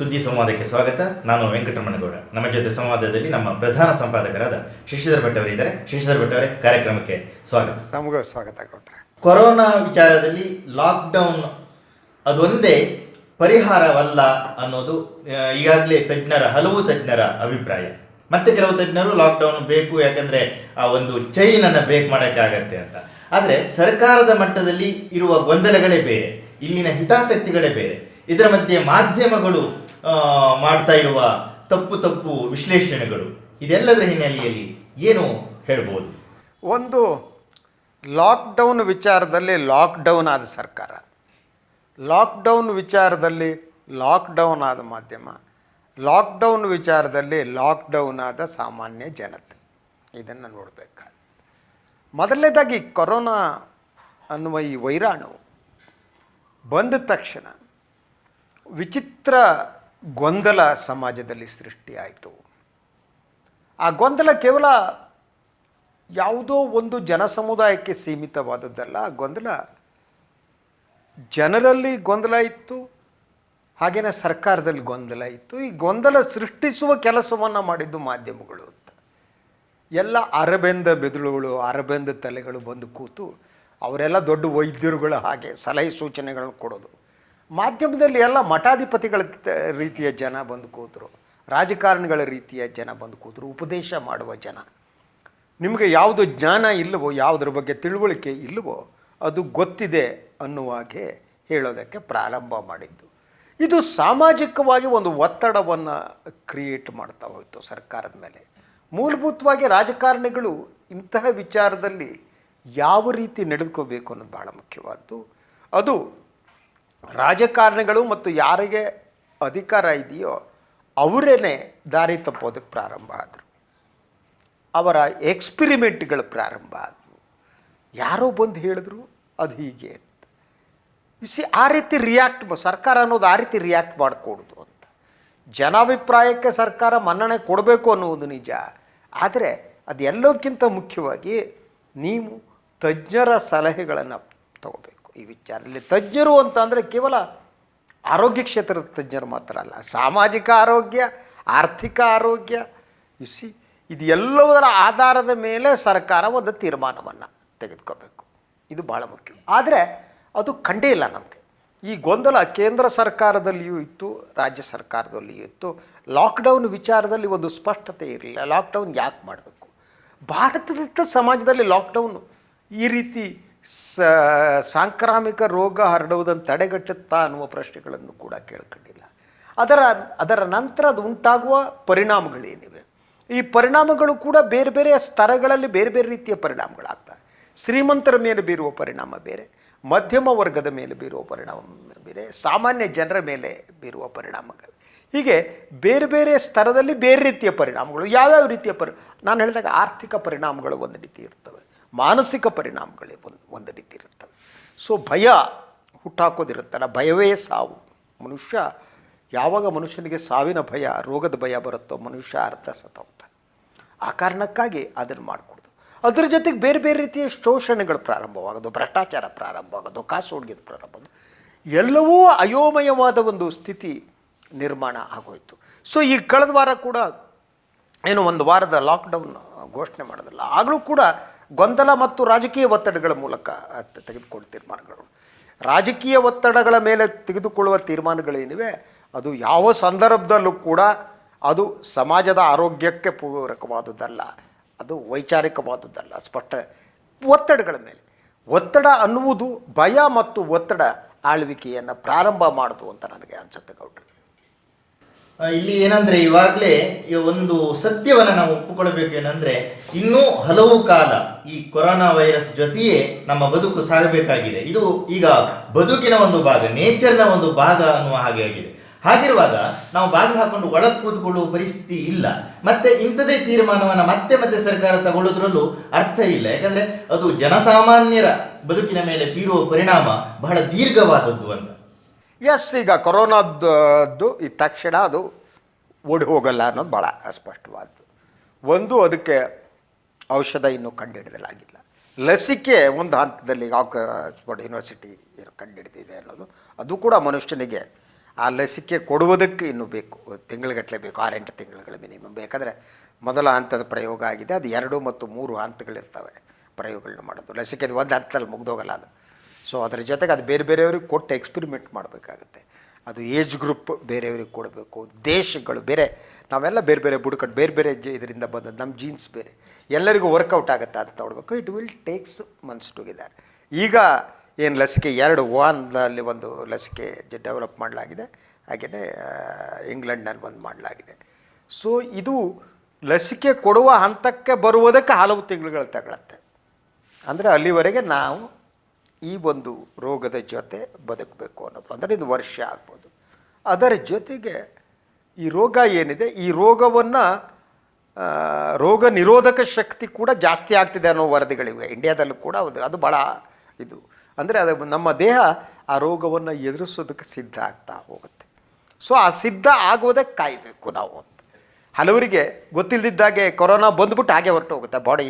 ಸುದ್ದಿ ಸಂವಾದಕ್ಕೆ ಸ್ವಾಗತ. ನಾನು ವೆಂಕಟರಮಣಗೌಡ. ನಮ್ಮ ಜೊತೆ ಸಂವಾದದಲ್ಲಿ ನಮ್ಮ ಪ್ರಧಾನ ಸಂಪಾದಕರಾದ ಶಶಿಧರ್ ಭಟ್ ಅವರಿದ್ದಾರೆ. ಶಶಿಧರ್ ಭಟ್ ಅವರೇ ಕಾರ್ಯಕ್ರಮಕ್ಕೆ ಸ್ವಾಗತ. ನಮಗೂ ಸ್ವಾಗತ ಕೊಟ್ಟರೆ ಕೊರೋನಾ ವಿಚಾರದಲ್ಲಿ ಲಾಕ್ಡೌನ್ ಅದೊಂದೇ ಪರಿಹಾರವಲ್ಲ ಅನ್ನೋದು ಈಗಾಗಲೇ ತಜ್ಞರ ಹಲವು ತಜ್ಞರ ಅಭಿಪ್ರಾಯ. ಮತ್ತೆ ಕೆಲವು ತಜ್ಞರು ಲಾಕ್ಡೌನ್ ಬೇಕು ಯಾಕಂದ್ರೆ ಆ ಒಂದು ಚೈನ್ ಅನ್ನ ಬ್ರೇಕ್ ಮಾಡೋಕ್ಕೆ ಆಗತ್ತೆ ಅಂತ. ಆದರೆ ಸರ್ಕಾರದ ಮಟ್ಟದಲ್ಲಿ ಇರುವ ಗೊಂದಲಗಳೇ ಬೇರೆ. ಇಲ್ಲಿನ ಹಿತಾಸಕ್ತಿಗಳೇ ಬೇರೆ. ಇದರ ಮಧ್ಯೆ ಮಾಧ್ಯಮಗಳು ಮಾಡ್ತಾ ಇರುವ ತಪ್ಪು ತಪ್ಪು ವಿಶ್ಲೇಷಣೆಗಳು. ಇದೆಲ್ಲದರ ಹಿನ್ನೆಲೆಯಲ್ಲಿ ಏನು ಹೇಳ್ಬೋದು? ಒಂದು ಲಾಕ್ಡೌನ್ ವಿಚಾರದಲ್ಲಿ ಲಾಕ್ಡೌನ್ ಆದ ಸರ್ಕಾರ. ಲಾಕ್ಡೌನ್ ವಿಚಾರದಲ್ಲಿ ಲಾಕ್ಡೌನ್ ಆದ ಮಾಧ್ಯಮ. ಲಾಕ್ಡೌನ್ ವಿಚಾರದಲ್ಲಿ ಲಾಕ್ಡೌನ್ ಆದ ಸಾಮಾನ್ಯ ಜನತೆ. ಇದನ್ನು ನೋಡಬೇಕಾದ ಮೊದಲನೇದಾಗಿ ಕೊರೋನಾ ಅನ್ನುವ ಈ ವೈರಾಣು ಬಂದ ತಕ್ಷಣ ವಿಚಿತ್ರ ಗೊಂದಲ ಸಮಾಜದಲ್ಲಿ ಸೃಷ್ಟಿಯಾಯಿತು. ಆ ಗೊಂದಲ ಕೇವಲ ಯಾವುದೋ ಒಂದು ಜನ ಸಮುದಾಯಕ್ಕೆ ಸೀಮಿತವಾದದ್ದಲ್ಲ. ಆ ಗೊಂದಲ ಜನರಲ್ಲಿ ಗೊಂದಲ ಇತ್ತು ಹಾಗೆಯೇ ಸರ್ಕಾರದಲ್ಲಿ ಗೊಂದಲ ಇತ್ತು. ಈ ಗೊಂದಲ ಸೃಷ್ಟಿಸುವ ಕೆಲಸವನ್ನು ಮಾಡಿದ್ದು ಮಾಧ್ಯಮಗಳು ಅಂತ. ಎಲ್ಲ ಅರಬೆಂದ ಬೆದುಳುಗಳು, ಅರಬೆಂದ ತಲೆಗಳು ಬಂದು ಕೂತು ಅವರೆಲ್ಲ ದೊಡ್ಡ ವೈದ್ಯರುಗಳು ಹಾಗೆ ಸಲಹೆ ಸೂಚನೆಗಳನ್ನು ಕೊಡೋದು. ಮಾಧ್ಯಮದಲ್ಲಿ ಎಲ್ಲ ಮಠಾಧಿಪತಿಗಳ ರೀತಿಯ ಜನ ಬಂದು ಕೂತರು, ರಾಜಕಾರಣಿಗಳ ರೀತಿಯ ಜನ ಬಂದು ಕೂತರು, ಉಪದೇಶ ಮಾಡುವ ಜನ. ನಿಮಗೆ ಯಾವುದು ಜ್ಞಾನ ಇಲ್ಲವೋ, ಯಾವುದರ ಬಗ್ಗೆ ತಿಳುವಳಿಕೆ ಇಲ್ಲವೋ, ಅದು ಗೊತ್ತಿದೆ ಅನ್ನುವಾಗೆ ಹೇಳೋದಕ್ಕೆ ಪ್ರಾರಂಭ ಮಾಡಿದ್ದು. ಇದು ಸಾಮಾಜಿಕವಾಗಿ ಒಂದು ಒತ್ತಡವನ್ನು ಕ್ರಿಯೇಟ್ ಮಾಡ್ತಾ ಹೋಯಿತು ಸರ್ಕಾರದ ಮೇಲೆ. ಮೂಲಭೂತವಾಗಿ ರಾಜಕಾರಣಿಗಳು ಇಂತಹ ವಿಚಾರದಲ್ಲಿ ಯಾವ ರೀತಿ ನಡೆದುಕೋಬೇಕು ಅನ್ನೋದು ಬಹಳ ಮುಖ್ಯವಾದ್ದು. ಅದು ರಾಜಕಾರಣಿಗಳು ಮತ್ತು ಯಾರಿಗೆ ಅಧಿಕಾರ ಇದೆಯೋ ಅವರೇ ದಾರಿ ತಪ್ಪೋದಕ್ಕೆ ಪ್ರಾರಂಭ ಆದರು. ಅವರ ಎಕ್ಸ್ಪಿರಿಮೆಂಟ್ಗಳು ಪ್ರಾರಂಭ ಆದವು. ಯಾರೋ ಬಂದು ಹೇಳಿದ್ರು ಅದು ಹೀಗೆ ಅಂತ. ಸಿ ಆ ರೀತಿ ರಿಯಾಕ್ಟ್ ಸರ್ಕಾರ ಅನ್ನೋದು ಆ ರೀತಿ ರಿಯಾಕ್ಟ್ ಮಾಡಿಕೊಡೋದು ಅಂತ. ಜನಾಭಿಪ್ರಾಯಕ್ಕೆ ಸರ್ಕಾರ ಮನ್ನಣೆ ಕೊಡಬೇಕು ಅನ್ನುವುದು ನಿಜ. ಆದರೆ ಅದು ಎಲ್ಲದಕ್ಕಿಂತ ಮುಖ್ಯವಾಗಿ ನೀವು ತಜ್ಞರ ಸಲಹೆಗಳನ್ನು ತಗೋಬೇಕು. ಈ ವಿಚಾರದಲ್ಲಿ ತಜ್ಞರು ಅಂತಂದರೆ ಕೇವಲ ಆರೋಗ್ಯ ಕ್ಷೇತ್ರದ ತಜ್ಞರು ಮಾತ್ರ ಅಲ್ಲ. ಸಾಮಾಜಿಕ ಆರೋಗ್ಯ, ಆರ್ಥಿಕ ಆರೋಗ್ಯ ಇಸಿ ಇದು ಎಲ್ಲದರ ಆಧಾರದ ಮೇಲೆ ಸರ್ಕಾರ ಒಂದು ತೀರ್ಮಾನವನ್ನು ತೆಗೆದುಕೋಬೇಕು. ಇದು ಭಾಳ ಮುಖ್ಯ. ಆದರೆ ಅದು ಕಂಡೇ ಇಲ್ಲ ನಮಗೆ. ಈ ಗೊಂದಲ ಕೇಂದ್ರ ಸರ್ಕಾರದಲ್ಲಿಯೂ ಇತ್ತು, ರಾಜ್ಯ ಸರ್ಕಾರದಲ್ಲಿಯೂ ಇತ್ತು. ಲಾಕ್ಡೌನ್ ವಿಚಾರದಲ್ಲಿ ಒಂದು ಸ್ಪಷ್ಟತೆ ಇರಲಿಲ್ಲ. ಲಾಕ್ಡೌನ್ ಯಾಕೆ ಮಾಡಬೇಕು? ಭಾರತದ ಸಮಾಜದಲ್ಲಿ ಲಾಕ್ಡೌನ್ ಈ ರೀತಿ ಸ, ಸಾಂಕ್ರಾಮಿಕ ರೋಗ ಹರಡುವುದನ್ನು ತಡೆಗಟ್ಟುತ್ತಾ ಅನ್ನುವ ಪ್ರಶ್ನೆಗಳನ್ನು ಕೂಡ ಕೇಳ್ಕೊಂಡಿಲ್ಲ. ಅದರ ಅದರ ನಂತರ ಅದು ಉಂಟಾಗುವ ಪರಿಣಾಮಗಳೇನಿವೆ? ಈ ಪರಿಣಾಮಗಳು ಕೂಡ ಬೇರೆ ಬೇರೆ ಸ್ತರಗಳಲ್ಲಿ ಬೇರೆ ಬೇರೆ ರೀತಿಯ ಪರಿಣಾಮಗಳಾಗ್ತವೆ. ಶ್ರೀಮಂತರ ಮೇಲೆ ಬೀರುವ ಪರಿಣಾಮ ಬೇರೆ, ಮಧ್ಯಮ ವರ್ಗದ ಮೇಲೆ ಬೀರುವ ಪರಿಣಾಮ ಬೇರೆ, ಸಾಮಾನ್ಯ ಜನರ ಮೇಲೆ ಬೀರುವ ಪರಿಣಾಮಗಳು. ಹೀಗೆ ಬೇರೆ ಬೇರೆ ಸ್ತರದಲ್ಲಿ ಬೇರೆ ರೀತಿಯ ಪರಿಣಾಮಗಳು, ಯಾವ್ಯಾವ ರೀತಿಯ ಪರಿ, ನಾನು ಹೇಳಿದಾಗ ಆರ್ಥಿಕ ಪರಿಣಾಮಗಳು ಒಂದು ರೀತಿ ಇರ್ತವೆ. ಮಾನಸಿಕ ಪರಿಣಾಮಗಳೇ ಒಂದು ಒಂದು ರೀತಿ ಇರುತ್ತವೆ ಸೊ ಭಯ ಹುಟ್ಟಾಕೋದಿರುತ್ತಲ್ಲ, ಭಯವೇ ಸಾವು. ಮನುಷ್ಯ, ಯಾವಾಗ ಮನುಷ್ಯನಿಗೆ ಸಾವಿನ ಭಯ, ರೋಗದ ಭಯ ಬರುತ್ತೋ ಮನುಷ್ಯ ಅರ್ಥ ಸತ್ತೋಗ್ತಾನೆ ಆ ಕಾರಣಕ್ಕಾಗಿ ಅದನ್ನು ಮಾಡಿಕೊಡೋದು. ಅದ್ರ ಜೊತೆಗೆ ಬೇರೆ ಬೇರೆ ರೀತಿಯ ಶೋಷಣೆಗಳು ಪ್ರಾರಂಭವಾಗೋದು, ಭ್ರಷ್ಟಾಚಾರ ಪ್ರಾರಂಭವಾಗೋದು, ಕಾಸು ಹುಡುಗಿದ ಪ್ರಾರಂಭ ಎಲ್ಲವೂ ಅಯೋಮಯವಾದ ಒಂದು ಸ್ಥಿತಿ ನಿರ್ಮಾಣ ಆಗೋಯಿತು. ಸೊ ಈ ಕಳೆದ ವಾರ ಕೂಡ, ಏನು ಒಂದು ವಾರದ ಲಾಕ್ಡೌನ್ ಘೋಷಣೆ ಮಾಡೋದಲ್ಲ ಆಗಲೂ ಕೂಡ ಗೊಂದಲ ಮತ್ತು ರಾಜಕೀಯ ಒತ್ತಡಗಳ ಮೂಲಕ ತೆಗೆದುಕೊಂಡ ತೀರ್ಮಾನಗಳು. ರಾಜಕೀಯ ಒತ್ತಡಗಳ ಮೇಲೆ ತೆಗೆದುಕೊಳ್ಳುವ ತೀರ್ಮಾನಗಳೇನಿವೆ, ಅದು ಯಾವ ಸಂದರ್ಭದಲ್ಲೂ ಕೂಡ ಅದು ಸಮಾಜದ ಆರೋಗ್ಯಕ್ಕೆ ಪೂರಕವಾದುದಲ್ಲ, ಅದು ವೈಚಾರಿಕವಾದುದಲ್ಲ, ಸ್ಪಷ್ಟ ಒತ್ತಡಗಳ ಮೇಲೆ. ಒತ್ತಡ ಅನ್ನುವುದು ಭಯ ಮತ್ತು ಒತ್ತಡ ಆಳ್ವಿಕೆಯನ್ನು ಪ್ರಾರಂಭ ಮಾಡಿತು ಅಂತ ನನಗೆ ಅನ್ಸುತ್ತೆ ಗೌಡ್ರಿ. ಇಲ್ಲಿ ಏನಂದ್ರೆ ಇವಾಗಲೇ ಒಂದು ಸತ್ಯವನ್ನ ನಾವು ಒಪ್ಪಿಕೊಳ್ಬೇಕು ಏನಂದ್ರೆ ಇನ್ನೂ ಹಲವು ಕಾಲ ಈ ಕೊರೋನಾ ವೈರಸ್ ಜೊತೆಯೇ ನಮ್ಮ ಬದುಕು ಸಾಗಬೇಕಾಗಿದೆ. ಇದು ಈಗ ಬದುಕಿನ ಒಂದು ಭಾಗ ನೇಚರ್ನ ಒಂದು ಭಾಗ ಅನ್ನುವ ಹಾಗೆ ಆಗಿದೆ. ಹಾಗಿರುವಾಗ ನಾವು ಬಾಗಿಲು ಹಾಕೊಂಡು ಒಳಗೆ ಕೂತ್ಕೊಳ್ಳುವ ಪರಿಸ್ಥಿತಿ ಇಲ್ಲ. ಮತ್ತೆ ಇಂಥದೇ ತೀರ್ಮಾನವನ್ನು ಮತ್ತೆ ಮತ್ತೆ ಸರ್ಕಾರ ತಗೊಳ್ಳೋದ್ರಲ್ಲೂ ಅರ್ಥ ಇಲ್ಲ. ಯಾಕಂದ್ರೆ ಅದು ಜನಸಾಮಾನ್ಯರ ಬದುಕಿನ ಮೇಲೆ ಬೀರುವ ಪರಿಣಾಮ ಬಹಳ ದೀರ್ಘವಾದದ್ದು ಅಂತ. ಎಸ್, ಈಗ ಕೊರೋನಾದ್ದು, ಈ ತಕ್ಷಣ ಅದು ಓಡಿ ಹೋಗಲ್ಲ ಅನ್ನೋದು ಭಾಳ ಅಸ್ಪಷ್ಟವಾದ್ದು. ಒಂದು, ಅದಕ್ಕೆ ಔಷಧ ಇನ್ನೂ ಕಂಡುಹಿಡಿದಲಾಗಿಲ್ಲ ಲಸಿಕೆ ಒಂದು ಹಂತದಲ್ಲಿ ಆಕ್ಸ್ಫರ್ಡ್ ಯೂನಿವರ್ಸಿಟಿ ಕಂಡುಹಿಡಿದಿದೆ ಅನ್ನೋದು. ಅದು ಕೂಡ ಮನುಷ್ಯನಿಗೆ ಆ ಲಸಿಕೆ ಕೊಡುವುದಕ್ಕೆ ಇನ್ನೂ ಬೇಕು, ತಿಂಗಳುಗಟ್ಟಲೆ ಬೇಕು, ಆರೆಂಟು ತಿಂಗಳುಗಳ ಮಿನಿಮಮ್ ಬೇಕಾದರೆ. ಮೊದಲ ಹಂತದ ಪ್ರಯೋಗ ಆಗಿದೆ. ಅದು ಎರಡು ಮತ್ತು ಮೂರು ಹಂತಗಳಿರ್ತವೆ ಪ್ರಯೋಗಗಳನ್ನ ಮಾಡೋದು. ಲಸಿಕೆದು ಒಂದು ಹಂತದಲ್ಲಿ ಮುಗ್ದೋಗಲ್ಲ ಅದು. ಸೊ ಅದರ ಜೊತೆಗೆ ಅದು ಬೇರೆ ಬೇರೆಯವ್ರಿಗೆ ಕೊಟ್ಟು ಎಕ್ಸ್ಪಿರಿಮೆಂಟ್ ಮಾಡಬೇಕಾಗುತ್ತೆ. ಅದು ಏಜ್ ಗ್ರೂಪ್ ಬೇರೆಯವ್ರಿಗೆ ಕೊಡಬೇಕು. ದೇಶಗಳು ಬೇರೆ, ನಾವೆಲ್ಲ ಬೇರೆ ಬೇರೆ ಬುಡಕಟ್ಟು, ಬೇರೆ ಬೇರೆ ಜ ಇದರಿಂದ ಬಂದದ್ದು, ನಮ್ಮ ಜೀನ್ಸ್ ಬೇರೆ. ಎಲ್ಲರಿಗೂ ವರ್ಕೌಟ್ ಆಗುತ್ತೆ ಅಂತ ನೋಡಬೇಕು. It will takes months together ಈಗ ಏನು ಲಸಿಕೆ ಎರಡು ವಾನ್ದಲ್ಲಿ ಒಂದು ಲಸಿಕೆ ಡೆವಲಪ್ ಮಾಡಲಾಗಿದೆ. ಹಾಗೆಯೇ ಇಂಗ್ಲೆಂಡ್ನಲ್ಲಿ ಒಂದು ಮಾಡಲಾಗಿದೆ. ಸೊ ಇದು ಲಸಿಕೆ ಕೊಡುವ ಹಂತಕ್ಕೆ ಬರುವುದಕ್ಕೆ ಹಲವು ತಿಂಗಳುಗಳು ತಗೊಳತ್ತೆ. ಅಂದರೆ ಅಲ್ಲಿವರೆಗೆ ನಾವು ಈ ಒಂದು ರೋಗದ ಜೊತೆ ಬದುಕಬೇಕು ಅನ್ನೋದು. ಅಂದರೆ ಇದು ವರ್ಷ ಆಗ್ಬೋದು. ಅದರ ಜೊತೆಗೆ ಈ ರೋಗ ಏನಿದೆ, ಈ ರೋಗವನ್ನು ರೋಗ ನಿರೋಧಕ ಶಕ್ತಿ ಕೂಡ ಜಾಸ್ತಿ ಆಗ್ತಿದೆ ಅನ್ನೋ ವರದಿಗಳಿವೆ. ಇಂಡಿಯಾದಲ್ಲೂ ಕೂಡ ಅದು ಅದು ಭಾಳ ಇದು. ಅಂದರೆ ಅದು ನಮ್ಮ ದೇಹ ಆ ರೋಗವನ್ನು ಎದುರಿಸೋದಕ್ಕೆ ಸಿದ್ಧ ಆಗ್ತಾ ಹೋಗುತ್ತೆ. ಸೊ ಆ ಸಿದ್ಧ ಆಗೋದಕ್ಕೆ ಕಾಯಬೇಕು ನಾವು ಹಲವರಿಗೆ ಗೊತ್ತಿಲ್ಲದಿದ್ದಾಗೆ ಕೊರೋನಾ ಬಂದ್ಬಿಟ್ಟು ಹಾಗೆ ಹೊರಟು ಹೋಗುತ್ತೆ ಬಾಡಿ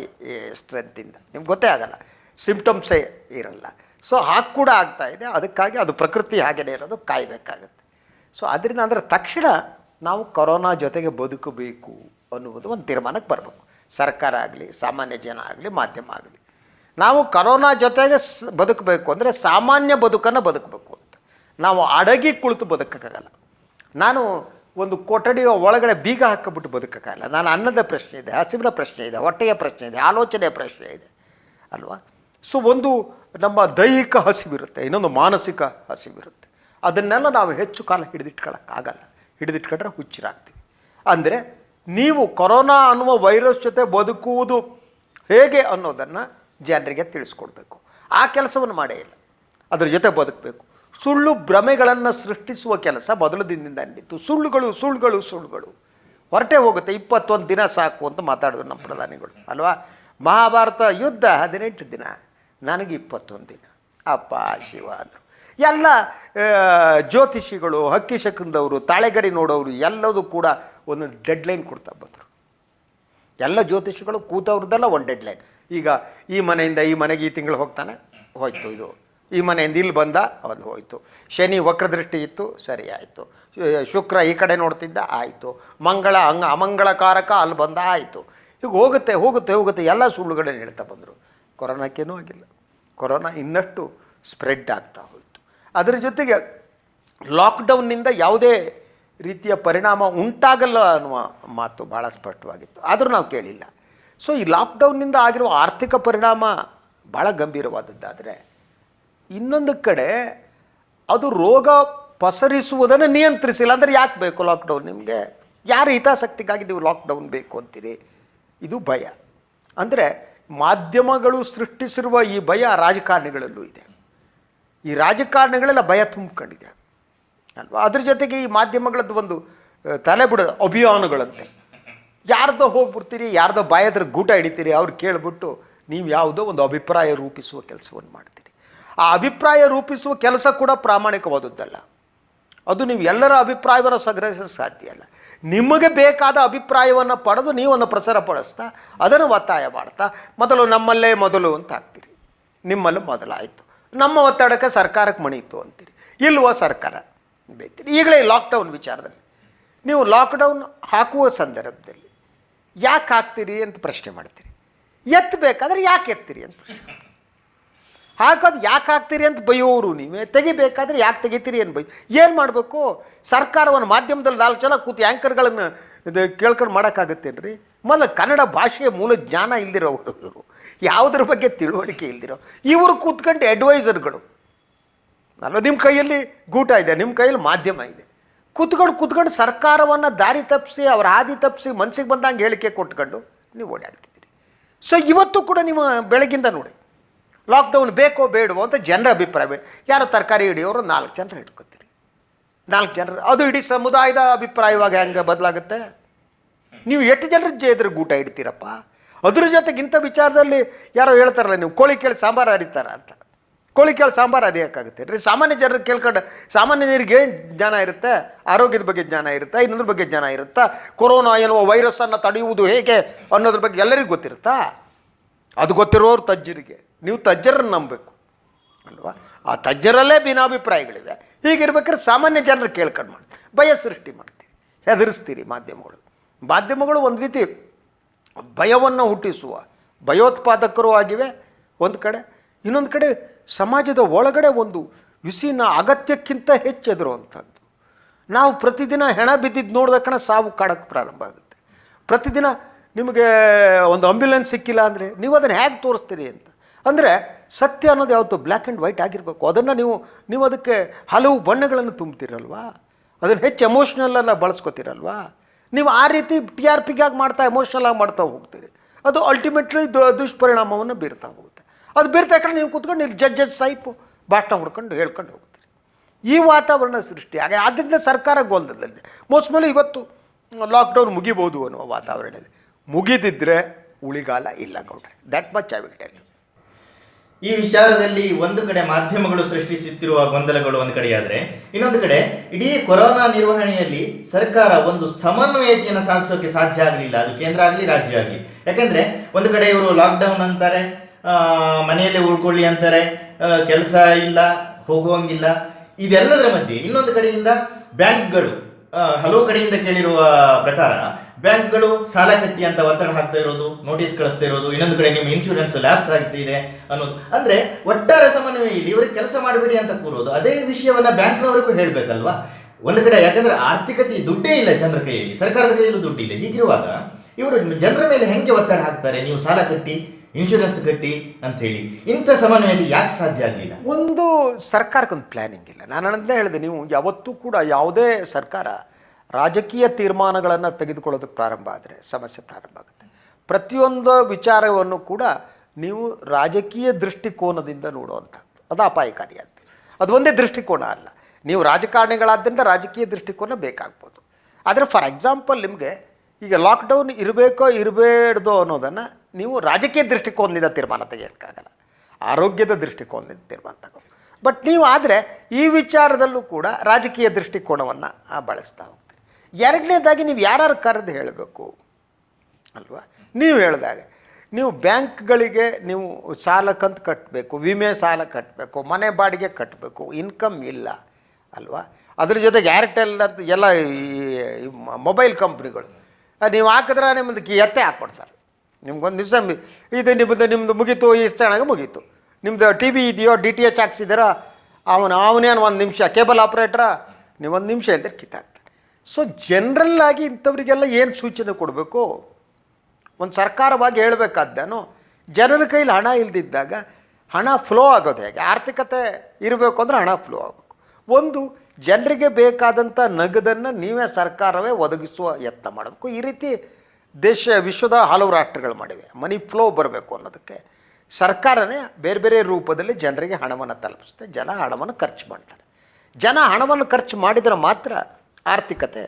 ಸ್ಟ್ರೆಂತಿಂದ ನಿಮ್ಗೆ ಗೊತ್ತೇ ಆಗಲ್ಲ. ಸಿಂಪ್ಟಮ್ಸೇ ಇರಲ್ಲ. ಸೊ ಹಾಗೆ ಕೂಡ ಆಗ್ತಾ ಇದೆ. ಅದಕ್ಕಾಗಿ ಅದು ಪ್ರಕೃತಿ ಹಾಗೇನೇ ಇರೋದು ಕಾಯಬೇಕಾಗತ್ತೆ. ಸೊ ಅದರಿಂದ ಅಂದರೆ ತಕ್ಷಣ ನಾವು ಕೊರೋನಾ ಜೊತೆಗೆ ಬದುಕಬೇಕು ಅನ್ನುವುದು ಒಂದು ತೀರ್ಮಾನಕ್ಕೆ ಬರಬೇಕು. ಸರ್ಕಾರ ಆಗಲಿ, ಸಾಮಾನ್ಯ ಜನ ಆಗಲಿ, ಮಾಧ್ಯಮ ಆಗಲಿ. ನಾವು ಕರೋನಾ ಜೊತೆಗೆ ಸ್ ಬದುಕಬೇಕು ಅಂದರೆ ಸಾಮಾನ್ಯ ಬದುಕನ್ನು ಬದುಕಬೇಕು ಅಂತ. ನಾವು ಅಡಗಿ ಕುಳಿತು ಬದುಕೋಕ್ಕಾಗಲ್ಲ. ನಾನು ಒಂದು ಕೊಠಡಿಯ ಒಳಗಡೆ ಬೀಗ ಹಾಕಿಬಿಟ್ಟು ಬದುಕೋಕ್ಕಾಗಲ್ಲ. ನಾನು ಅನ್ನದ ಪ್ರಶ್ನೆ ಇದೆ, ಹಸಿವಿನ ಪ್ರಶ್ನೆ ಇದೆ, ಹೊಟ್ಟೆಯ ಪ್ರಶ್ನೆ ಇದೆ, ಆಲೋಚನೆಯ ಪ್ರಶ್ನೆ ಇದೆ. ಅಲ್ವಾ? ಸೊ ಒಂದು ನಮ್ಮ ದೈಹಿಕ ಹಸಿವಿರುತ್ತೆ, ಇನ್ನೊಂದು ಮಾನಸಿಕ ಹಸಿವಿರುತ್ತೆ. ಅದನ್ನೆಲ್ಲ ನಾವು ಹೆಚ್ಚು ಕಾಲ ಹಿಡಿದಿಟ್ಕೊಳ್ಳೋಕ್ಕಾಗಲ್ಲ ಹಿಡಿದಿಟ್ಕೊಂಡ್ರೆ ಹುಚ್ಚಿರಾಗ್ತೀವಿ. ಅಂದರೆ ನೀವು ಕೊರೋನಾ ಅನ್ನುವ ವೈರಸ್ ಜೊತೆ ಬದುಕುವುದು ಹೇಗೆ ಅನ್ನೋದನ್ನು ಜನರಿಗೆ ತಿಳಿಸ್ಕೊಡ್ಬೇಕು. ಆ ಕೆಲಸವನ್ನು ಮಾಡೇ ಇಲ್ಲ. ಅದರ ಜೊತೆ ಬದುಕಬೇಕು. ಸುಳ್ಳು ಭ್ರಮೆಗಳನ್ನು ಸೃಷ್ಟಿಸುವ ಕೆಲಸ ಮೊದಲ ದಿನದಿಂದ ನಡೀತು ಸುಳ್ಳುಗಳು ಸುಳ್ಳುಗಳು ಸುಳ್ಳುಗಳು. ಹೊರಟೆ ಹೋಗುತ್ತೆ. ಇಪ್ಪತ್ತೊಂದು ದಿನ ಸಾಕು ಅಂತ ಮಾತಾಡಿದ್ರು ನಮ್ಮ ಪ್ರಧಾನಿಗಳು. ಅಲ್ವಾ? ಮಹಾಭಾರತ ಯುದ್ಧ ಹದಿನೆಂಟು ದಿನ. ನನಗೆ ಇಪ್ಪತ್ತೊಂದು ದಿನ ಅಪ್ಪ ಶಿವ ಅಂದರು ಎಲ್ಲ ಜ್ಯೋತಿಷಿಗಳು, ಹಕ್ಕಿ ಶಕಂದವರು, ತಾಳೆಗರಿ ನೋಡೋರು ಎಲ್ಲದೂ ಕೂಡ ಒಂದು ಡೆಡ್ಲೈನ್ ಕೊಡ್ತಾ ಬಂದರು. ಎಲ್ಲ ಜ್ಯೋತಿಷಿಗಳು ಕೂತವ್ರದ್ದೆಲ್ಲ ಒಂದು ಡೆಡ್ಲೈನ್ ಈಗ ಈ ಮನೆಯಿಂದ ಈ ಮನೆಗೆ ಈ ತಿಂಗಳು ಹೋಗ್ತಾನೆ, ಹೋಯ್ತು ಇದು. ಈ ಮನೆಯಿಂದ ಇಲ್ಲಿ ಬಂದ, ಅದು ಹೋಯ್ತು. ಶನಿ ವಕ್ರದೃಷ್ಟಿ ಇತ್ತು, ಸರಿ ಆಯಿತು. ಶುಕ್ರ ಈ ಕಡೆ ನೋಡ್ತಿದ್ದ, ಆಯಿತು. ಮಂಗಳ ಅಂಗ, ಅಮಂಗಳಕಾರಕ ಅಲ್ಲಿ ಬಂದ, ಆಯಿತು. ಈಗ ಹೋಗುತ್ತೆ ಹೋಗುತ್ತೆ ಹೋಗುತ್ತೆ ಎಲ್ಲ ಸುಳ್ಳುಗಳನ್ನ ಹೇಳ್ತಾ ಬಂದರು. ಕೊರೋನಾಕ್ಕೇನೂ ಆಗಿಲ್ಲ. ಕೊರೋನಾ ಇನ್ನಷ್ಟು ಸ್ಪ್ರೆಡ್ ಆಗ್ತಾ ಹೋಯಿತು. ಅದರ ಜೊತೆಗೆ ಲಾಕ್ಡೌನ್ನಿಂದ ಯಾವುದೇ ರೀತಿಯ ಪರಿಣಾಮ ಉಂಟಾಗಲ್ಲ ಅನ್ನುವ ಮಾತು ಭಾಳ ಸ್ಪಷ್ಟವಾಗಿತ್ತು. ಆದರೂ ನಾವು ಕೇಳಿಲ್ಲ. ಸೊ ಈ ಲಾಕ್ಡೌನ್ನಿಂದ ಆಗಿರುವ ಆರ್ಥಿಕ ಪರಿಣಾಮ ಭಾಳ ಗಂಭೀರವಾದದ್ದಾದರೆ, ಇನ್ನೊಂದು ಕಡೆ ಅದು ರೋಗ ಪಸರಿಸುವುದನ್ನು ನಿಯಂತ್ರಿಸಿಲ್ಲ ಅಂದರೆ ಯಾಕೆ ಬೇಕು ಲಾಕ್ಡೌನ್ ನಿಮಗೆ? ಯಾರ ಹಿತಾಸಕ್ತಿಗಾಗಿ ನೀವು ಲಾಕ್ಡೌನ್ ಬೇಕು ಅಂತೀರಿ? ಇದು ಭಯ. ಅಂದರೆ ಮಾಧ್ಯಮಗಳು ಸೃಷ್ಟಿಸಿರುವ ಈ ಭಯ ರಾಜಕಾರಣಿಗಳಲ್ಲೂ ಇದೆ. ಈ ರಾಜಕಾರಣಿಗಳೆಲ್ಲ ಭಯ ತುಂಬಿಕೊಂಡಿದೆ. ಅಲ್ವಾ? ಅದ್ರ ಜೊತೆಗೆ ಈ ಮಾಧ್ಯಮಗಳದ್ದು ಒಂದು ತಲೆ ತಲೆಬುಡ ಅಭಿಯಾನಗಳಂತೆ. ಯಾರ್ದೋ ಹೋಗ್ಬಿಡ್ತೀರಿ, ಯಾರ್ದೋ ಬಾಯದ್ರ ಗೂಟ ಹಿಡಿತೀರಿ, ಅವ್ರು ಕೇಳಿಬಿಟ್ಟು ನೀವು ಯಾವುದೋ ಒಂದು ಅಭಿಪ್ರಾಯ ರೂಪಿಸುವ ಕೆಲಸವನ್ನು ಮಾಡ್ತೀರಿ. ಆ ಅಭಿಪ್ರಾಯ ರೂಪಿಸುವ ಕೆಲಸ ಕೂಡ ಪ್ರಾಮಾಣಿಕವಾದದ್ದಲ್ಲ. ಅದು ನೀವು ಎಲ್ಲರ ಅಭಿಪ್ರಾಯವನ್ನು ಸಂಗ್ರಹಿಸೋಕ್ಕೆ ಸಾಧ್ಯ ಇಲ್ಲ. ನಿಮಗೆ ಬೇಕಾದ ಅಭಿಪ್ರಾಯವನ್ನು ಪಡೆದು ನೀವನ್ನು ಪ್ರಸಾರ ಪಡಿಸ್ತಾ, ಅದನ್ನು ಒತ್ತಾಯ ಮಾಡ್ತಾ, ಮೊದಲು ನಮ್ಮಲ್ಲೇ ಮೊದಲು ಅಂತ ಹಾಕ್ತೀರಿ. ನಿಮ್ಮಲ್ಲೂ ಮೊದಲಾಯಿತು. ನಮ್ಮ ಒತ್ತಡಕ್ಕೆ ಸರ್ಕಾರಕ್ಕೆ ಮಣಿಯಿತು ಅಂತೀರಿ. ಇಲ್ವೋ ಸರ್ಕಾರ? ಬೈತೀರಿ ಈಗಲೇ ಲಾಕ್ಡೌನ್ ವಿಚಾರದಲ್ಲಿ. ನೀವು ಲಾಕ್ಡೌನ್ ಹಾಕುವ ಸಂದರ್ಭದಲ್ಲಿ ಯಾಕೆ ಹಾಕ್ತೀರಿ ಅಂತ ಪ್ರಶ್ನೆ ಮಾಡ್ತೀರಿ. ಎತ್ತಬೇಕಾದ್ರೆ ಯಾಕೆ ಎತ್ತೀರಿ ಅಂತ ಪ್ರಶ್ನೆ. ಹಾಕೋದು ಯಾಕೆ ಹಾಕ್ತೀರಿ ಅಂತ ಬೈಯೋರು ನೀವೇ. ತೆಗಿಬೇಕಾದ್ರೆ ಯಾಕೆ ತೆಗಿತೀರಿ ಅಂತ ಬೈ. ಏನು ಮಾಡಬೇಕು? ಸರ್ಕಾರವನ್ನು ಮಾಧ್ಯಮದಲ್ಲಿ ನಾಲ್ಕು ಜನ ಕೂತು ಆ್ಯಂಕರ್ಗಳನ್ನು ಇದು ಕೇಳ್ಕೊಂಡು ಮಾಡೋಕ್ಕಾಗತ್ತೇನ್ರಿ? ಮೊದಲು ಕನ್ನಡ ಭಾಷೆಯ ಮೂಲ ಜ್ಞಾನ ಇಲ್ದಿರೋ ಇವರು. ಯಾವುದ್ರ ಬಗ್ಗೆ ತಿಳುವಳಿಕೆ ಇಲ್ದಿರೋ. ಇವರು ಕೂತ್ಕೊಂಡು ಅಡ್ವೈಸರ್ಗಳು. ಅಲ್ಲ ನಿಮ್ಮ ಕೈಯಲ್ಲಿ ಗೂಟ ಇದೆ ನಿಮ್ಮ ಕೈಯಲ್ಲಿ ಮಾಧ್ಯಮ ಇದೆ. ಕೂತ್ಕೊಂಡು ಕೂತ್ಕೊಂಡು ಸರ್ಕಾರವನ್ನು ದಾರಿ ತಪ್ಪಿಸಿ, ಅವರ ಹಾದಿ ತಪ್ಪಿಸಿ ಮನಸ್ಸಿಗೆ ಬಂದಂಗೆ ಹೇಳಿಕೆ ಕೊಟ್ಕೊಂಡು ನೀವು ಓಡಾಡ್ತಿದ್ದೀರಿ. ಸೊ ಇವತ್ತು ಕೂಡ ನಿಮ್ಮ ಬೆಳಗಿಂದ ನೋಡಿ. ಲಾಕ್ಡೌನ್ ಬೇಕೋ ಬೇಡವೋ ಅಂತ ಜನರ ಅಭಿಪ್ರಾಯ ಯಾರು ತರಕಾರಿ ಹಿಡಿಯೋರು ನಾಲ್ಕು ಜನರು ಇಟ್ಕೋತೀರಿ ನಾಲ್ಕು ಜನರು, ಅದು ಇಡೀ ಸಮುದಾಯದ ಅಭಿಪ್ರಾಯವಾಗಿ ಹೆಂಗೆ ಬದಲಾಗುತ್ತೆ? ನೀವು ಎಷ್ಟು ಜನರ ಎದುರು ಗೂಟ ಇಡ್ತೀರಪ್ಪ ಅದ್ರ ಜೊತೆಗೆ ಇಂಥ ವಿಚಾರದಲ್ಲಿ ಯಾರೋ ಹೇಳ್ತಾರಲ್ಲ ನೀವು, ಕೋಳಿ ಕೇಳಿ ಸಾಂಬಾರು ಹರಿತಾರ ಅಂತ. ಕೋಳಿ ಕೇಳಿ ಸಾಂಬಾರು ಹರಿಯೋಕ್ಕಾಗುತ್ತೆ. ರೀ ಸಾಮಾನ್ಯ ಜನರು ಕೇಳ್ಕೊಂಡು ಸಾಮಾನ್ಯ ಜನರಿಗೆ ಏನು ಜ್ಞಾನ ಇರುತ್ತೆ? ಆರೋಗ್ಯದ ಬಗ್ಗೆ ಜ್ಞಾನ ಇರುತ್ತೆ? ಇನ್ನೊಂದ್ರ ಬಗ್ಗೆ ಜ್ಞಾನ ಇರುತ್ತಾ? ಕೊರೋನಾ ಎನ್ನುವ ವೈರಸ್ಸನ್ನು ತಡೆಯುವುದು ಹೇಗೆ ಅನ್ನೋದ್ರ ಬಗ್ಗೆ ಎಲ್ಲರಿಗೂ ಗೊತ್ತಿರುತ್ತಾ? ಅದು ಗೊತ್ತಿರೋರು ತಜ್ಜರಿಗೆ ನೀವು ತಜ್ಜರನ್ನು ನಂಬಬೇಕು, ಅಲ್ವಾ? ಆ ತಜ್ಜರಲ್ಲೇ ಭಿನ್ನಾಭಿಪ್ರಾಯಗಳಿವೆ. ಹೀಗಿರ್ಬೇಕಾದ್ರೆ ಸಾಮಾನ್ಯ ಜನರು ಕೇಳ್ಕೊಂಡು ಮಾಡಿ ಭಯ ಸೃಷ್ಟಿ ಮಾಡ್ತೀರಿ, ಹೆದರಿಸ್ತೀರಿ ಮಾಧ್ಯಮಗಳು. ಮಾಧ್ಯಮಗಳು ಒಂದು ರೀತಿ ಭಯವನ್ನು ಹುಟ್ಟಿಸುವ, ಭಯೋತ್ಪಾದಕರು ಆಗಿವೆ ಒಂದು ಕಡೆ. ಇನ್ನೊಂದು ಕಡೆ ಸಮಾಜದ ಒಳಗಡೆ ಒಂದು ವಿಸಿನ ಅಗತ್ಯಕ್ಕಿಂತ ಹೆಚ್ಚೆದುರುವಂಥದ್ದು. ನಾವು ಪ್ರತಿದಿನ ಹೆಣ ಬಿದ್ದಿದ್ದು ನೋಡಿದ ಕಣ ಸಾವು ಕಾಡಕ್ಕೆ ಪ್ರಾರಂಭ ಆಗುತ್ತೆ. ಪ್ರತಿದಿನ ನಿಮಗೆ ಒಂದು ಆಂಬ್ಯುಲೆನ್ಸ್ ಸಿಕ್ಕಿಲ್ಲ ಅಂದರೆ ನೀವು ಅದನ್ನು ಹೇಗೆ ತೋರಿಸ್ತೀರಿ ಅಂತ? ಅಂದರೆ ಸತ್ಯ ಅನ್ನೋದು ಯಾವತ್ತು ಬ್ಲ್ಯಾಕ್ ಆ್ಯಂಡ್ ವೈಟ್ ಆಗಿರಬೇಕು. ಅದನ್ನು ನೀವು ನೀವು ಅದಕ್ಕೆ ಹಲವು ಬಣ್ಣಗಳನ್ನು ತುಂಬ್ತೀರಲ್ವಾ? ಅದನ್ನು ಹೆಚ್ಚು ಎಮೋಷ್ನಲನ್ನು ಬಳಸ್ಕೊತಿರಲ್ವಾ? ನೀವು ಆ ರೀತಿ ಟಿ ಆರ್ ಪಿಗಾಗಿ ಮಾಡ್ತಾ ಎಮೋಷ್ನಲ್ ಆಗಿ ಮಾಡ್ತಾ ಹೋಗ್ತೀರಿ. ಅದು ಅಲ್ಟಿಮೇಟ್ಲಿ ದುಷ್ಪರಿಣಾಮವನ್ನು ಬೀರ್ತಾ ಹೋಗುತ್ತೆ. ಅದು ಬೀರ್ತಾ ಯಾಕಂದ್ರೆ ನೀವು ಕೂತ್ಕೊಂಡು ಇಲ್ಲಿ ಜಜ್ ಸಾಯಿಪು, ಬಾಟ್ನ ಹುಡ್ಕೊಂಡು ಹೇಳ್ಕೊಂಡು ಹೋಗ್ತೀರಿ. ಈ ವಾತಾವರಣ ಸೃಷ್ಟಿ, ಹಾಗೆ ಆದ್ದರಿಂದ ಸರ್ಕಾರ ಗೋಲ್ದಲ್ಲಿ ಮೋಸ್ಟ್ ಮೇಲೆ ಇವತ್ತು ಲಾಕ್ಡೌನ್ ಮುಗಿಬೋದು ಅನ್ನುವ ವಾತಾವರಣ ಇದೆ ಮುಗಿದಿದ್ರೆ ಉಳಿಗಾಲ ಇಲ್ಲ ಗೌಡ್ರೆ. That much I will tell you ಈ ವಿಚಾರದಲ್ಲಿ ಒಂದು ಕಡೆ ಮಾಧ್ಯಮಗಳು ಸೃಷ್ಟಿಸುತ್ತಿರುವ ಗೊಂದಲಗಳು ಒಂದು ಕಡೆಯಾದರೆ, ಇನ್ನೊಂದು ಕಡೆ ಇಡೀ ಕೊರೋನಾ ನಿರ್ವಹಣೆಯಲ್ಲಿ ಸರ್ಕಾರ ಒಂದು ಸಮನ್ವಯತೆಯನ್ನು ಸಾಧಿಸೋಕೆ ಸಾಧ್ಯ ಆಗಲಿಲ್ಲ. ಅದು ಕೇಂದ್ರ ಆಗಲಿ, ರಾಜ್ಯ ಆಗಲಿ. ಯಾಕೆಂದರೆ ಒಂದು ಕಡೆ ಇವರು ಲಾಕ್ಡೌನ್ ಅಂತಾರೆ ಮನೆಯಲ್ಲೇ ಉಳ್ಕೊಳ್ಳಿ ಅಂತಾರೆ ಕೆಲಸ ಇಲ್ಲ, ಹೋಗುವಂಗಿಲ್ಲ. ಇದೆಲ್ಲದರ ಮಧ್ಯೆ ಇನ್ನೊಂದು ಕಡೆಯಿಂದ ಬ್ಯಾಂಕ್ಗಳು ಹಲವು ಕಡೆಯಿಂದ ಕೇಳಿರುವ ಪ್ರಕಾರ, ಬ್ಯಾಂಕ್ಗಳು ಸಾಲ ಕಟ್ಟಿ ಅಂತ ಒತ್ತಡ ಹಾಕ್ತಾ ಇರೋದು ನೋಟಿಸ್ ಕಳಿಸ್ತಾ ಇರೋದು, ಇನ್ನೊಂದು ಕಡೆ ನಿಮ್ಮ ಇನ್ಶೂರೆನ್ಸ್ ಲ್ಯಾಪ್ಸ್ ಆಗ್ತಿದೆ ಅನ್ನೋದು. ಅಂದ್ರೆ, ಒಟ್ಟಾರೆ ಸಮನ್ವಯ ಇಲ್ಲಿ ಇವ್ರಿಗೆ ಕೆಲಸ ಮಾಡಬೇಡಿ ಅಂತ ಕೂರೋದು, ಅದೇ ವಿಷಯವನ್ನ ಬ್ಯಾಂಕ್ನವರಿಗೂ ಹೇಳ್ಬೇಕಲ್ವಾ? ಒಂದು ಕಡೆ ಯಾಕಂದ್ರೆ ಆರ್ಥಿಕತೆ ದುಡ್ಡೇ ಇಲ್ಲ ಜನರ ಕೈಯಲ್ಲಿ, ಸರ್ಕಾರದ ಕೈಯಲ್ಲೂ ದುಡ್ಡಿಲ್ಲ. ಹೀಗಿರುವಾಗ, ಇವರು ಜನರ ಮೇಲೆ ಹೆಂಗೆ ಒತ್ತಡ ಹಾಕ್ತಾರೆ? ನೀವು ಸಾಲ ಕಟ್ಟಿ ಇನ್ಶೂರೆನ್ಸ್ ಕಟ್ಟಿ ಅಂತ ಹೇಳಿ ಇಂಥ ಸಮನ್ವಯತೆ ಯಾಕೆ ಸಾಧ್ಯ ಆಗಲಿಲ್ಲ? ಒಂದು ಸರ್ಕಾರಕ್ಕೊಂದು ಪ್ಲಾನಿಂಗ್ ಇಲ್ಲ. ನಾನು ಅನ್ನೋದೇ ಹೇಳಿದೆ, ನೀವು ಯಾವತ್ತೂ ಕೂಡ ಯಾವುದೇ ಸರ್ಕಾರ ರಾಜಕೀಯ ತೀರ್ಮಾನಗಳನ್ನು ತೆಗೆದುಕೊಳ್ಳೋದಕ್ಕೆ ಪ್ರಾರಂಭ ಆದರೆ ಸಮಸ್ಯೆ ಪ್ರಾರಂಭ ಆಗುತ್ತೆ. ಪ್ರತಿಯೊಂದು ವಿಚಾರವನ್ನು ಕೂಡ ನೀವು ರಾಜಕೀಯ ದೃಷ್ಟಿಕೋನದಿಂದ ನೋಡುವಂಥದ್ದು. ಅದು ಅಪಾಯಕಾರಿಯಾದ್ದು ಅದು ಒಂದೇ ದೃಷ್ಟಿಕೋನ ಅಲ್ಲ. ನೀವು ರಾಜಕಾರಣಿಗಳಾದ್ದರಿಂದ ರಾಜಕೀಯ ದೃಷ್ಟಿಕೋನ ಬೇಕಾಗ್ಬೋದು. ಆದರೆ ಫಾರ್ ಎಕ್ಸಾಂಪಲ್ ನಿಮಗೆ ಈಗ ಲಾಕ್ಡೌನ್ ಇರಬೇಕೋ ಇರಬೇಡ್ದೋ ಅನ್ನೋದನ್ನು ನೀವು ರಾಜಕೀಯ ದೃಷ್ಟಿಕೋನದಿಂದ ತೀರ್ಮಾನ ತೆಗೆಯೋಕ್ಕಾಗಲ್ಲ. ಆರೋಗ್ಯದ ದೃಷ್ಟಿಕೋನದಿಂದ ತೀರ್ಮಾನ ತಗೋ ಬಟ್ ನೀವು ಆದರೆ ಈ ವಿಚಾರದಲ್ಲೂ ಕೂಡ ರಾಜಕೀಯ ದೃಷ್ಟಿಕೋನವನ್ನು ಬಳಸ್ತಾ ಹೋಗ್ತೀರಿ. ಎರಡನೇದಾಗಿ ನೀವು ಯಾರ್ಯಾರು ಕರೆದು ಹೇಳಬೇಕು? ಅಲ್ವಾ? ನೀವು ಹೇಳಿದಾಗ ನೀವು ಬ್ಯಾಂಕ್ಗಳಿಗೆ ನೀವು ಸಾಲ ಕಂತು ಕಟ್ಟಬೇಕು ವಿಮೆ ಸಾಲ ಕಟ್ಟಬೇಕು ಮನೆ ಬಾಡಿಗೆ ಕಟ್ಟಬೇಕು ಇನ್ಕಮ್ ಇಲ್ಲ, ಅಲ್ವಾ? ಅದ್ರ ಜೊತೆಗೆ ಏರ್ಟೆಲ್ ಅಂತ ಎಲ್ಲ ಈ ಮೊಬೈಲ್ ಕಂಪ್ನಿಗಳು ನೀವು ಹಾಕಿದ್ರೆ ನಿಮ್ಮದು ಕಿ ಎತ್ತೆ ಸರ್ ನಿಮ್ಗೊಂದು ದಿವಸ ಇದು ನಿಮ್ಮದು ನಿಮ್ಮದು ಮುಗೀತು, ಈ ಚೆನ್ನಾಗಿ ಮುಗೀತು. ನಿಮ್ಮದು ಟಿ ವಿ ಇದೆಯೋ ಡಿ ಟಿ ಎಚ್ ಹಾಕ್ಸಿದ್ದೀರಾ, ಅವನು ಅವನೇನು ಒಂದು ನಿಮಿಷ ಕೇಬಲ್ ಆಪ್ರೇಟ್ರ ನೀವು ಒಂದು ನಿಮಿಷ ಇಲ್ದ್ರೆ ಕಿತ್ತಾಕ್ತಾನೆ ಸೊ ಜನರಲ್ ಇಂಥವರಿಗೆಲ್ಲ ಇಂಥವ್ರಿಗೆಲ್ಲ ಏನು ಸೂಚನೆ ಕೊಡಬೇಕು? ಒಂದು ಸರ್ಕಾರವಾಗಿ ಹೇಳಬೇಕಾದ್ದೇನು ಜನರ ಕೈಲಿ ಹಣ ಇಲ್ದಿದ್ದಾಗ, ಹಣ ಫ್ಲೋ ಆಗೋದು ಹೇಗೆ? ಆರ್ಥಿಕತೆ ಇರಬೇಕು ಅಂದರೆ ಹಣ ಫ್ಲೋ ಆಗಬೇಕು. ಒಂದು, ಜನರಿಗೆ ಬೇಕಾದಂಥ ನಗದನ್ನು ನೀವೇ ಸರ್ಕಾರವೇ ಒದಗಿಸುವ ಯತ್ನ ಮಾಡಬೇಕು. ಈ ರೀತಿ ದೇಶ, ವಿಶ್ವದ ಹಲವು ರಾಷ್ಟ್ರಗಳು ಮಾಡಿವೆ. ಮನಿ ಫ್ಲೋ ಬರಬೇಕು ಅನ್ನೋದಕ್ಕೆ. ಸರ್ಕಾರನೇ ಬೇರೆ ಬೇರೆ ರೂಪದಲ್ಲಿ ಜನರಿಗೆ ಹಣವನ್ನು ತಲುಪಿಸುತ್ತೆ. ಜನ ಹಣವನ್ನು ಖರ್ಚು ಮಾಡ್ತಾರೆ. ಜನ ಹಣವನ್ನು ಖರ್ಚು ಮಾಡಿದರೆ ಮಾತ್ರ ಆರ್ಥಿಕತೆ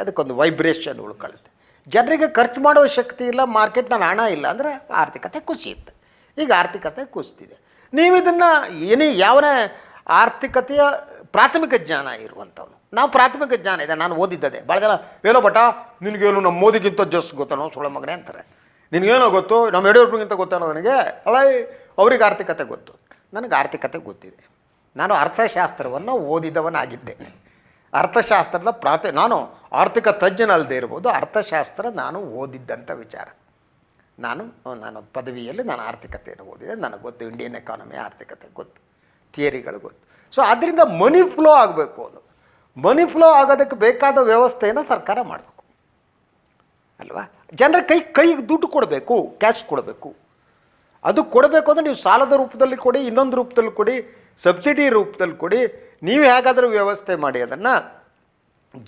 ಅದಕ್ಕೊಂದು ವೈಬ್ರೇಷನ್ ಉಳ್ಕೊಳ್ಳುತ್ತೆ. ಜನರಿಗೆ ಖರ್ಚು ಮಾಡುವ ಶಕ್ತಿ ಇಲ್ಲ ಮಾರ್ಕೆಟ್ನಲ್ಲಿ ಹಣ ಇಲ್ಲ ಅಂದರೆ ಆರ್ಥಿಕತೆ ಕುಸಿಯುತ್ತೆ. ಈಗ ಆರ್ಥಿಕತೆ ಕುಸಿತಿದೆ ನೀವು ಇದನ್ನು ಏನೇ, ಯಾವನೇ ಆರ್ಥಿಕತೆಯ ಪ್ರಾಥಮಿಕ ಜ್ಞಾನ ಇರುವಂಥವ್ನು ನಾವು ಪ್ರಾಥಮಿಕ ಜ್ಞಾನ ಇದೆ, ನಾನು ಓದಿದ್ದದೆ ಭಾಳ ಜನ, ಏನೋ ಬಟ ನಿನಗೇನು ನಮ್ಮ ಮೋದಿಗಿಂತ ಜಸ್ ಗೊತ್ತನೋ ಸುಳ್ಳ ಮಗನೇ ಅಂತಾರೆ. ನಿನಗೇನೋ ಗೊತ್ತು, ನಮ್ಮ ಯಡಿಯೂರಪ್ಪನಿಗಿಂತ ಗೊತ್ತಾನೋ ನನಗೆ? ಅಲ್ಲ ಅವ್ರಿಗೆ ಆರ್ಥಿಕತೆ ಗೊತ್ತು. ನನಗೆ ಆರ್ಥಿಕತೆ ಗೊತ್ತಿದೆ. ನಾನು ಅರ್ಥಶಾಸ್ತ್ರವನ್ನು ಓದಿದವನಾಗಿದ್ದೇನೆ ಅರ್ಥಶಾಸ್ತ್ರದ ಪ್ರಾತಿ, ನಾನು ಆರ್ಥಿಕ ತಜ್ಞನಲ್ಲದೆ ಇರ್ಬೋದು, ಅರ್ಥಶಾಸ್ತ್ರ ನಾನು ಓದಿದ್ದಂಥ ವಿಚಾರ. ನಾನು ನಾನು ಪದವಿಯಲ್ಲಿ ನಾನು ಆರ್ಥಿಕತೆಯನ್ನು ಓದಿದೆ, ನನಗೆ ಗೊತ್ತು ಇಂಡಿಯನ್ ಎಕಾನಮಿ ಆರ್ಥಿಕತೆ ಗೊತ್ತು ಥಿಯರಿಗಳು ಗೊತ್ತು. ಸೊ ಅದರಿಂದ ಮನಿ ಫ್ಲೋ ಆಗಬೇಕು ಅದು. ಮನಿ ಫ್ಲೋ ಆಗೋದಕ್ಕೆ ಬೇಕಾದ ವ್ಯವಸ್ಥೆಯನ್ನು ಸರ್ಕಾರ ಮಾಡಬೇಕು. ಅಲ್ವಾ? ಜನರ ಕೈ ಕೈಗೆ ದುಡ್ಡು ಕೊಡಬೇಕು ಕ್ಯಾಶ್ ಕೊಡಬೇಕು. ಅದು ಕೊಡಬೇಕು ಅಂದರೆ ನೀವು ಸಾಲದ ರೂಪದಲ್ಲಿ ಕೊಡಿ, ಇನ್ನೊಂದು ರೂಪದಲ್ಲಿ ಕೊಡಿ, ಸಬ್ಸಿಡಿ ರೂಪದಲ್ಲಿ ಕೊಡಿ, ನೀವು ಹೇಗಾದರೂ ವ್ಯವಸ್ಥೆ ಮಾಡಿ ಅದನ್ನು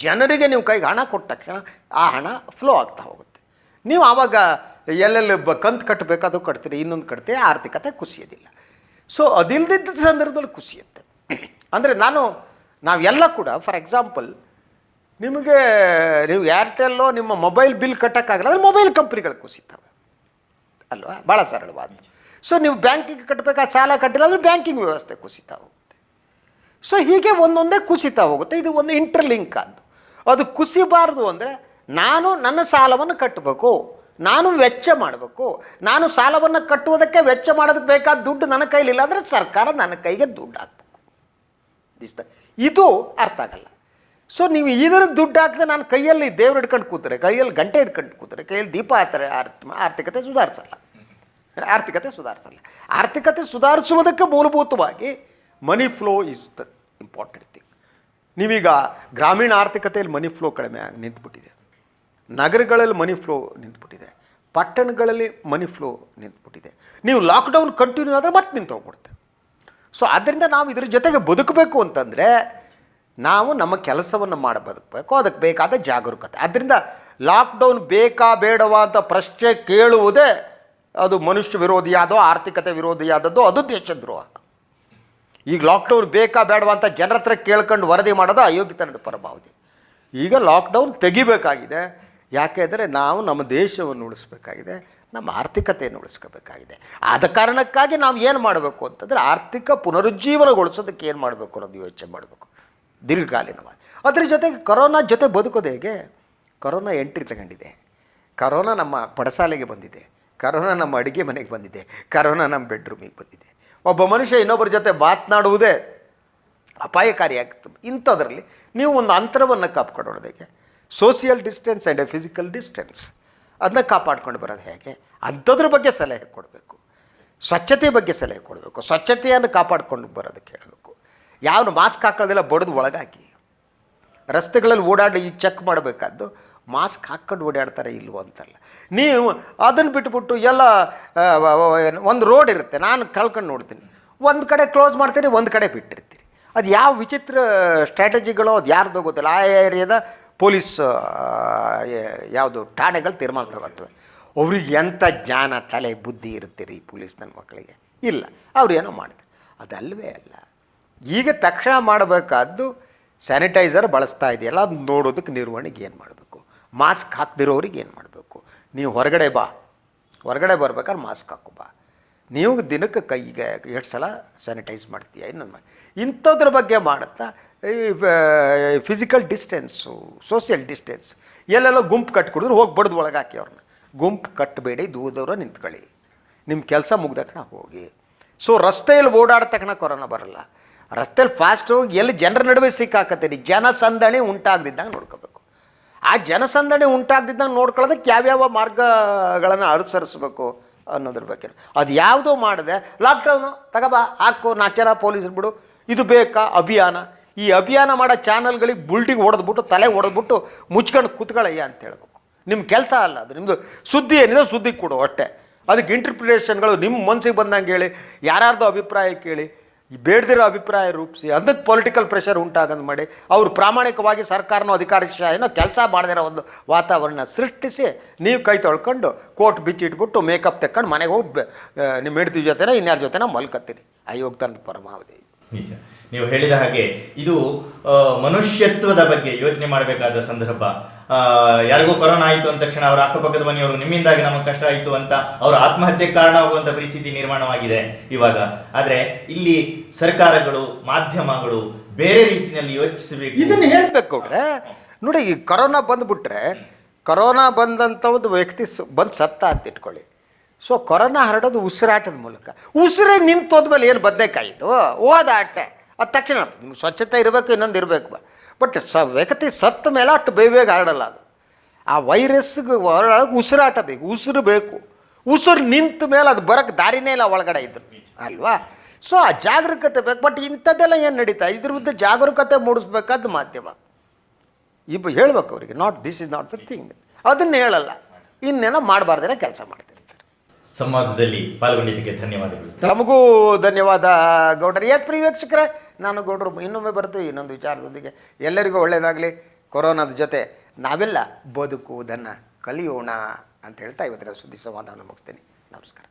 ಜನರಿಗೆ ನೀವು ಕೈಗೆ ಹಣ ಕೊಟ್ಟ ತಕ್ಷಣ ಆ ಹಣ ಫ್ಲೋ ಆಗ್ತಾ ಹೋಗುತ್ತೆ. ನೀವು ಆವಾಗ ಎಲ್ಲೆಲ್ಲಿ ಬ ಕಂತು ಕಟ್ಟಬೇಕು ಅದು ಕಟ್ತೀರಿ, ಇನ್ನೊಂದು ಕಟ್ತೀರಿ, ಆರ್ಥಿಕತೆ ಕುಸಿಯೋದಿಲ್ಲ. ಸೊ ಅದಿಲ್ದಿದ್ದ ಸಂದರ್ಭದಲ್ಲಿ ಕುಸಿಯುತ್ತೆ. ಅಂದರೆ ನಾನು ನಾವೆಲ್ಲ ಕೂಡ ಫಾರ್ ಎಕ್ಸಾಂಪಲ್ ನಿಮಗೆ, ನೀವು ಏರ್ಟೆಲ್ಲೋ ನಿಮ್ಮ ಮೊಬೈಲ್ ಬಿಲ್ ಕಟ್ಟೋಕ್ಕಾಗಲ್ಲ ಅಂದರೆ ಮೊಬೈಲ್ ಕಂಪ್ನಿಗಳು ಕುಸಿತವೆ ಅಲ್ವಾ? ಭಾಳ ಸರಳವಾದ. ಸೊ ನೀವು ಬ್ಯಾಂಕಿಗೆ ಕಟ್ಟಬೇಕಾದ ಸಾಲ ಕಟ್ಟಿಲ್ಲ ಅಂದರೆ ಬ್ಯಾಂಕಿಂಗ್ ವ್ಯವಸ್ಥೆ ಕುಸಿತಾ ಹೋಗುತ್ತೆ. ಸೊ ಹೀಗೆ ಒಂದೊಂದೇ ಕುಸಿತಾ ಹೋಗುತ್ತೆ. ಇದು ಒಂದು ಇಂಟರ್ಲಿಂಕ್ ಅದು ಅದು ಕುಸಿಬಾರ್ದು ಅಂದರೆ, ನಾನು ನನ್ನ ಸಾಲವನ್ನು ಕಟ್ಟಬೇಕು, ನಾನು ವೆಚ್ಚ ಮಾಡಬೇಕು, ನಾನು ಸಾಲವನ್ನು ಕಟ್ಟುವುದಕ್ಕೆ ವೆಚ್ಚ ಮಾಡೋದಕ್ಕೆ ಬೇಕಾದ ದುಡ್ಡು ನನ್ನ ಕೈಲಿಲ್ಲ ಅಂದರೆ ಸರ್ಕಾರ ನನ್ನ ಕೈಗೆ ದುಡ್ಡು ಹಾಕಬೇಕು. ಇಷ್ಟ ಇದು ಅರ್ಥ ಆಗಲ್ಲ. ಸೊ ನೀವು ಇದರ ದುಡ್ಡು ಹಾಕಿದ್ರೆ ನಾನು ಕೈಯಲ್ಲಿ ದೇವ್ರು ಹಿಡ್ಕೊಂಡು ಕೂತಾರೆ, ಕೈಯಲ್ಲಿ ಗಂಟೆ ಹಿಡ್ಕೊಂಡು ಕೂತಾರೆ, ಕೈಯಲ್ಲಿ ದೀಪ ಆತರೆ ಆರ್ಥ ಆರ್ಥಿಕತೆ ಸುಧಾರಿಸಲ್ಲ. ಆರ್ಥಿಕತೆ ಸುಧಾರಿಸಲ್ಲ. ಆರ್ಥಿಕತೆ ಸುಧಾರಿಸುವುದಕ್ಕೆ ಮೂಲಭೂತವಾಗಿ money flow is the important thing ನೀವೀಗ ಗ್ರಾಮೀಣ ಆರ್ಥಿಕತೆಯಲ್ಲಿ ಮನಿ ಫ್ಲೋ ಕಡಿಮೆ ಆಗಿ ನಿಂತುಬಿಟ್ಟಿದೆ. ನಗರಗಳಲ್ಲಿ ಮನಿ ಫ್ಲೋ ನಿಂತುಬಿಟ್ಟಿದೆ. ಪಟ್ಟಣಗಳಲ್ಲಿ ಮನಿ ಫ್ಲೋ ನಿಂತುಬಿಟ್ಟಿದೆ. ನೀವು ಲಾಕ್ಡೌನ್ ಕಂಟಿನ್ಯೂ ಆದರೆ ಮತ್ತೆ ನಿಂತು ಹೋಗ್ಬಿಡುತ್ತೆ ಸೊ ಆದ್ದರಿಂದ ನಾವು ಇದ್ರ ಜೊತೆಗೆ ಬದುಕಬೇಕು ಅಂತಂದರೆ ನಾವು ನಮ್ಮ ಕೆಲಸವನ್ನು ಮಾಡಿ ಬದುಕಬೇಕು ಅದಕ್ಕೆ ಬೇಕಾದ ಜಾಗರೂಕತೆ. ಆದ್ದರಿಂದ ಲಾಕ್ಡೌನ್ ಬೇಕಾ ಬೇಡವಾ ಅಂತ ಪ್ರಶ್ನೆ ಕೇಳುವುದೇ ಅದು ಮನುಷ್ಯ ವಿರೋಧಿಯಾದೋ, ಆರ್ಥಿಕತೆ ವಿರೋಧಿಯಾದದ್ದು, ಅದು ದೇಶದ್ರೋಹ. ಈಗ ಲಾಕ್ಡೌನ್ ಬೇಕಾ ಬೇಡವಾ ಅಂತ ಜನರ ಹತ್ರ ಕೇಳ್ಕೊಂಡು ವರದಿ ಮಾಡೋದು ಅಯೋಗ್ಯತನದ ಪರಮಾವಧಿ. ಈಗ ಲಾಕ್ಡೌನ್ ತೆಗಿಬೇಕಾಗಿದೆ. ಯಾಕೆಂದರೆ ನಾವು ನಮ್ಮ ದೇಶವನ್ನು ಉಳಿಸ್ಬೇಕಾಗಿದೆ. ನಮ್ಮ ಆರ್ಥಿಕತೆಯನ್ನು ಉಳಿಸ್ಕೋಬೇಕಾಗಿದೆ. ಆದ ಕಾರಣಕ್ಕಾಗಿ ನಾವು ಏನು ಮಾಡಬೇಕು ಅಂತಂದರೆ ಆರ್ಥಿಕ ಪುನರುಜ್ಜೀವನಗೊಳಿಸೋದಕ್ಕೆ ಏನು ಮಾಡಬೇಕು ಅನ್ನೋದು ಯೋಚನೆ ಮಾಡಬೇಕು. ದೀರ್ಘಕಾಲೀನವಾಗಿ. ಅದ್ರ ಜೊತೆಗೆ ಕರೋನಾ ಜೊತೆ ಬದುಕೋದು ಹೇಗೆ? ಕರೋನಾ ಎಂಟ್ರಿ ತಗೊಂಡಿದೆ. ಕರೋನಾ ನಮ್ಮ ಪಡಸಾಲೆಗೆ ಬಂದಿದೆ. ಕರೋನಾ ನಮ್ಮ ಅಡುಗೆ ಮನೆಗೆ ಬಂದಿದೆ. ಕರೋನಾ ನಮ್ಮ ಬೆಡ್ರೂಮಿಗೆ ಬಂದಿದೆ. ಒಬ್ಬ ಮನುಷ್ಯ ಇನ್ನೊಬ್ಬರ ಜೊತೆ ಮಾತನಾಡುವುದೇ ಅಪಾಯಕಾರಿಯಾಗ್ತದೆ. ಇಂಥದ್ರಲ್ಲಿ ನೀವು ಒಂದು ಅಂತರವನ್ನು ಕಾಪಾಡೋದಕ್ಕೆ social distance and a physical distance ಅದನ್ನ ಕಾಪಾಡ್ಕೊಂಡು ಬರೋದು ಹೇಗೆ? ಅಂಥದ್ರ ಬಗ್ಗೆ ಸಲಹೆ ಕೊಡಬೇಕು. ಸ್ವಚ್ಛತೆ ಬಗ್ಗೆ ಸಲಹೆ ಕೊಡಬೇಕು. ಸ್ವಚ್ಛತೆಯನ್ನು ಕಾಪಾಡ್ಕೊಂಡು ಬರೋದಕ್ಕೆ ಹೇಳಬೇಕು ಯಾವನು ಮಾಸ್ಕ್ ಹಾಕೊಳ್ಳೋದಿಲ್ಲ, ಬಡಿದು ಒಳಗಾಕಿ. ರಸ್ತೆಗಳಲ್ಲಿ ಓಡಾಡಿ ಈ ಚೆಕ್ ಮಾಡಬೇಕಾದ್ದು, ಮಾಸ್ಕ್ ಹಾಕ್ಕೊಂಡು ಓಡಾಡ್ತಾರೆ ಇಲ್ವೋ ಅಂತಲ್ಲ. ನೀವು ಅದನ್ನು ಬಿಟ್ಬಿಟ್ಟು ಎಲ್ಲ ಒಂದು ರೋಡ್ ಇರುತ್ತೆ, ನಾನು ಕಳ್ಕೊಂಡು ನೋಡ್ತೀನಿ. ಒಂದು ಕಡೆ ಕ್ಲೋಸ್ ಮಾಡ್ತೀನಿ, ಒಂದು ಕಡೆ ಬಿಟ್ಟಿರ್ತೀರಿ ಅದು ಯಾವ ವಿಚಿತ್ರ ಸ್ಟ್ರಾಟಜಿಗಳು, ಅದು ಯಾರ್ದು ಗೊತ್ತಿಲ್ಲ. ಆ ಏರಿಯಾದ ಪೊಲೀಸ್ ಯಾವುದು ಠಾಣೆಗಳು ತೀರ್ಮಾನ ತಗೋತವೆ. ಅವ್ರಿಗೆ ಎಂಥ ಜ್ಞಾನ, ತಲೆ, ಬುದ್ಧಿ ಇರುತ್ತೆ ರೀ ಪೊಲೀಸ್ ನನ್ನ ಮಕ್ಕಳಿಗೆ? ಇಲ್ಲ, ಅವ್ರು ಏನೋ ಮಾಡ್ತಾರೆ. ಅದಲ್ವೇ ಅಲ್ಲ, ಈಗ ತಕ್ಷಣ ಮಾಡಬೇಕಾದ್ದು ಸ್ಯಾನಿಟೈಸರ್ ಬಳಸ್ತಾ ಇದೆಯಲ್ಲ ಅದು ನೋಡೋದಕ್ಕೆ ನಿರ್ವಹಣೆಗೆ ಏನು ಮಾಡಬೇಕು? ಮಾಸ್ಕ್ ಹಾಕ್ದಿರೋರಿಗೆ ಏನು ಮಾಡಬೇಕು? ನೀವು ಹೊರಗಡೆ ಬಾ, ಹೊರಗಡೆ ಬರ್ಬೇಕಾದ್ರೆ ಮಾಸ್ಕ್ ಹಾಕು, ಬಾ. ನೀವು ದಿನಕ್ಕೆ ಕೈಗೆ ಎಷ್ಟು ಸಲ ಸ್ಯಾನಿಟೈಸ್ ಮಾಡ್ತೀಯ? ಇನ್ನೊಂದು ಮಾಡಿ ಇಂಥದ್ರ ಬಗ್ಗೆ ಮಾಡುತ್ತಾ? ಈ ಫಿಸಿಕಲ್ ಡಿಸ್ಟೆನ್ಸು ಸೋಷಿಯಲ್ ಡಿಸ್ಟೆನ್ಸ್ ಎಲ್ಲೆಲ್ಲ ಗುಂಪು ಕಟ್ಕೊಡಿದ್ರು ಹೋಗಿ ಬಡ್ದು ಒಳಗೆ ಹಾಕಿ ಅವ್ರನ್ನ ಗುಂಪು ಕಟ್ಟಬೇಡಿ ದೂರದವ್ರ ದೂರ ನಿಂತ್ಕೊಳ್ಳಿ. ನಿಮ್ಮ ಕೆಲಸ ಮುಗ್ದಕ್ಷಣ ಹೋಗಿ. ಸೊ ರಸ್ತೆಯಲ್ಲಿ ಓಡಾಡ ತಕ್ಷಣ ಕೊರೋನಾ ಬರಲ್ಲ. ರಸ್ತೆಯಲ್ಲಿ ಫಾಸ್ಟ್ ಹೋಗಿ ಎಲ್ಲಿ ಜನರ ನಡುವೆ ಸಿಕ್ಕಾಕತ್ತೀರಿ ಜನಸಂದಣಿ ಉಂಟಾಗದಿದ್ದಂಗೆ ನೋಡ್ಕೋಬೇಕು. ಆ ಜನಸಂದಣಿ ಉಂಟಾಗದಿದ್ದಂಗೆ ನೋಡ್ಕೊಳ್ಳೋದಕ್ಕೆ ಯಾವ್ಯಾವ ಮಾರ್ಗಗಳನ್ನು ಅನುಸರಿಸ್ಬೇಕು? ಅನ್ನೋದ್ರ ಬಗ್ಗೆ. ಅದು ಯಾವುದೋ ಮಾಡಿದೆ ಲಾಕ್ಡೌನು ತಗೋಬಾ, ಹಾಕು ನಾಲ್ಕು ಪೊಲೀಸರು ಬಿಡು ಇದು ಬೇಕಾ ಅಭಿಯಾನ? ಈ ಅಭಿಯಾನ ಮಾಡೋ ಚಾನಲ್ಗಳಿಗೆ ಬುಲ್ಟಿಗೆ ಹೊಡೆದ್ಬಿಟ್ಟು ತಲೆ ಹೊಡೆದ್ಬಿಟ್ಟು ಮುಚ್ಕೊಂಡು ಕೂತ್ಕೊಳ್ಳಯ್ಯ ಅಂತ ಹೇಳ್ಬೇಕು. ನಿಮ್ಮ ಕೆಲಸ ಅಲ್ಲ ಅದು. ನಿಮ್ಮದು ಸುದ್ದಿ ಏನಿದೆ ಸುದ್ದಿ ಕೊಡು ಅಷ್ಟೇ ಅದಕ್ಕೆ ಇಂಟರ್ಪ್ರಿಟೇಷನ್ಗಳು ನಿಮ್ಮ ಮನಸ್ಸಿಗೆ ಬಂದಂಗೆ ಹೇಳಿ, ಯಾರ್ಯಾರ್ದು ಅಭಿಪ್ರಾಯ ಕೇಳಿ ಬೇಡದಿರೋ ಅಭಿಪ್ರಾಯ ರೂಪಿಸಿ ಅದಕ್ಕೆ ಪೊಲಿಟಿಕಲ್ ಪ್ರೆಷರ್ ಉಂಟಾಗಂದು ಮಾಡಿ ಅವರು ಪ್ರಾಮಾಣಿಕವಾಗಿ ಸರ್ಕಾರನೋ ಅಧಿಕಾರಿಶಾಹಿನೋ ಕೆಲಸ ಮಾಡದಿರೋ ಒಂದು ವಾತಾವರಣ ಸೃಷ್ಟಿಸಿ ನೀವು ಕೈ ತೊಳ್ಕೊಂಡು ಕೋಟ್ ಬಿಚ್ಚಿಟ್ಬಿಟ್ಟು ಮೇಕಪ್ ತೆಕ್ಕೊಂಡು ಮನೆಗೆ ಹೋಗಿ ನಿಮ್ಮ ಹೆಂಡತಿ ಜೊತೆನ, ಇನ್ಯಾರ ಜೊತೆನ ಮಲ್ಕತ್ತೀರಿ. ಅಯೋಗ್ತನ ಪರಮಾವಧಿ. ನಿಜ. ನೀವು ಹೇಳಿದ ಹಾಗೆ ಇದು ಮನುಷ್ಯತ್ವದ ಬಗ್ಗೆ ಯೋಚನೆ ಮಾಡಬೇಕಾದ ಸಂದರ್ಭ. ಯಾರಿಗೋ ಕೊರೋನಾ ಆಯಿತು ಅಂದ ತಕ್ಷಣ ಅವರ ಅಕ್ಕಪಕ್ಕದ ಮನೆಯವರು ನಿಮ್ಮಿಂದಾಗಿ ನಮಗೆ ಕಷ್ಟ ಆಯಿತು ಅಂತ ಅವರ ಆತ್ಮಹತ್ಯೆಗೆ ಕಾರಣ ಆಗುವಂತ ಪರಿಸ್ಥಿತಿ ನಿರ್ಮಾಣವಾಗಿದೆ ಇವಾಗ. ಆದರೆ ಇಲ್ಲಿ ಸರ್ಕಾರಗಳು, ಮಾಧ್ಯಮಗಳು ಬೇರೆ ರೀತಿಯಲ್ಲಿ ಯೋಚಿಸಬೇಕು. ಇದನ್ನು ಹೇಳಬೇಕು ನೋಡಿ ಈ ಕರೋನಾ ಬಂದುಬಿಟ್ರೆ, ಕರೋನಾ ಬಂದಂಥ ಒಂದು ವ್ಯಕ್ತಿ ಬಂದು ಸತ್ತ ಅಂತ ಇಟ್ಕೊಳ್ಳಿ. ಸೊ ಕೊರೋನಾ ಹರಡೋದು ಉಸಿರಾಟದ ಮೂಲಕ. ಉಸಿರೇ ಹೋದ್ಮೇಲೆ ಏನು ಬದನೇಕಾಯಿತು ಹೋದ ಅಟ್ಟೆ ಅದು ತಕ್ಷಣ ನಿಮ್ಗೆ ಸ್ವಚ್ಛತೆ ಇರಬೇಕು, ಇನ್ನೊಂದು ಇರಬೇಕು ಬಟ್ ಸ, ವ್ಯಕ್ತಿ ಸತ್ತ ಮೇಲೆ ಅಷ್ಟು ಬೇಗ ಹರಡಲ್ಲ ಅದು. ಆ ವೈರಸ್ಗೆ ಹೊರಡೋಕೆ ಉಸಿರಾಟ ಬೇಕು, ಉಸಿರು ಬೇಕು. ಉಸಿರು ನಿಂತ ಮೇಲೆ ಅದು ಬರೋಕ್ಕೆ ದಾರಿನೇ ಇಲ್ಲ ಒಳಗಡೆ ಇದ್ರು. ಅಲ್ವಾ? ಸೊ ಆ ಜಾಗರೂಕತೆ ಬೇಕು. ಬಟ್ ಇಂಥದ್ದೆಲ್ಲ ಏನು ನಡೀತಾ? ಇದ್ರ ವಿರುದ್ಧ ಜಾಗರೂಕತೆ ಮೂಡಿಸ್ಬೇಕಾದ ಮಾಧ್ಯಮ. ಇಬ್ಬ ಹೇಳ್ಬೇಕು ಅವರಿಗೆ not this is not the thing ಅದನ್ನು ಹೇಳಲ್ಲ. ಇನ್ನೇನೋ ಮಾಡಬಾರ್ದೇನೋ ಕೆಲಸ ಮಾಡ್ತೀನಿ ಸರ್ ಸಂವಾದದಲ್ಲಿ ಪಾಲ್ಗೊಂಡಿದ್ದಕ್ಕೆ ಧನ್ಯವಾದಗಳು. ತಮಗೂ ಧನ್ಯವಾದ ಗೌಡರು. ಎಸ್ ಪ್ರಿಯ ನಾನು ಗೌಡರು. ಇನ್ನೊಮ್ಮೆ ಬರ್ತೀವಿ ಇನ್ನೊಂದು ವಿಚಾರದೊಂದಿಗೆ. ಎಲ್ಲರಿಗೂ ಒಳ್ಳೆಯದಾಗಲಿ ಕೊರೋನಾದ ಜೊತೆ ನಾವೆಲ್ಲ ಬದುಕುವುದನ್ನು ಕಲಿಯೋಣ ಅಂತ ಹೇಳ್ತಾ ಇವತ್ತಿನ ಸುದ್ದಿ ಸಂವಾದವನ್ನು ಮುಗಿಸ್ತೀನಿ. ನಮಸ್ಕಾರ.